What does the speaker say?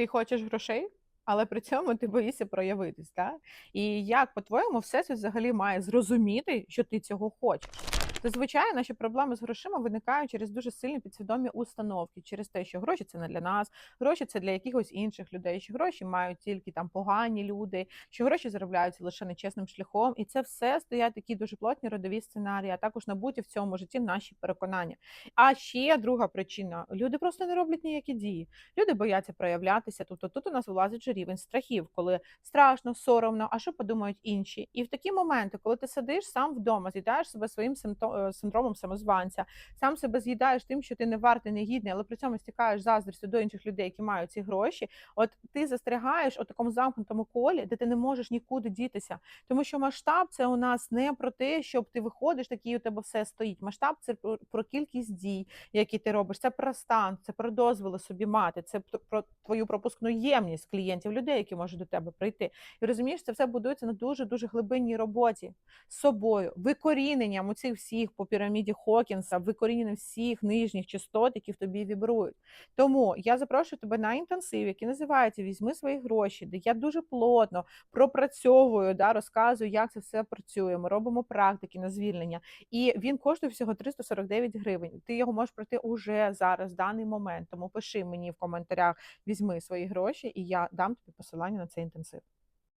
Ти хочеш грошей, але при цьому ти боїшся проявитись, Так? І як, по-твоєму, всесвіт взагалі має зрозуміти, що ти цього хочеш? Зазвичай наші проблеми з грошима виникають через дуже сильні підсвідомі установки, через те, що гроші це не для нас, гроші це для якихось інших людей, що гроші мають тільки там погані люди, що гроші заробляються лише нечесним шляхом, і це все стоять такі дуже плотні родові сценарії, а також набуті в цьому житті наші переконання. А ще друга причина: люди просто не роблять ніякі дії. Люди бояться проявлятися. Тобто тут у нас вилазить же рівень страхів, коли страшно, соромно, а що подумають інші. І в такі моменти, коли ти сидиш сам вдома, з'їдаєш себе своїм симптом- е, синдромом самозванця, сам себе з'їдаєш тим, що ти не вартий, не гідний, але при цьому стікаєш заздрістю до інших людей, які мають ці гроші. От ти застрягаєш у такому замкнутому колі, де ти не можеш нікуди дітися. Тому що масштаб це у нас не про те, щоб ти виходиш, такий у тебе все стоїть. Масштаб це про кількість дій, які ти робиш. Це про стан, це про дозволи собі мати, це про твою пропускну ємність клієнтів, людей, які можуть до тебе прийти. І розумієш, це все будується на дуже дуже глибинній роботі з собою, викоріненням у цих всіх по піраміді Хокінса, викоріненням всіх нижніх частот, які в тобі вібрують. Тому я запрошую тебе на інтенсив, який називається Візьми свої гроші, де я дуже плотно пропрацьовую, да, розказую, як це все працює. Ми робимо практики на звільнення. І він коштує всього 349 гривень. Ти його можеш пройти уже зараз, в даний момент. Тому пиши мені в коментарях, візьми свої гроші, і я дам тобі посилання на цей інтенсив.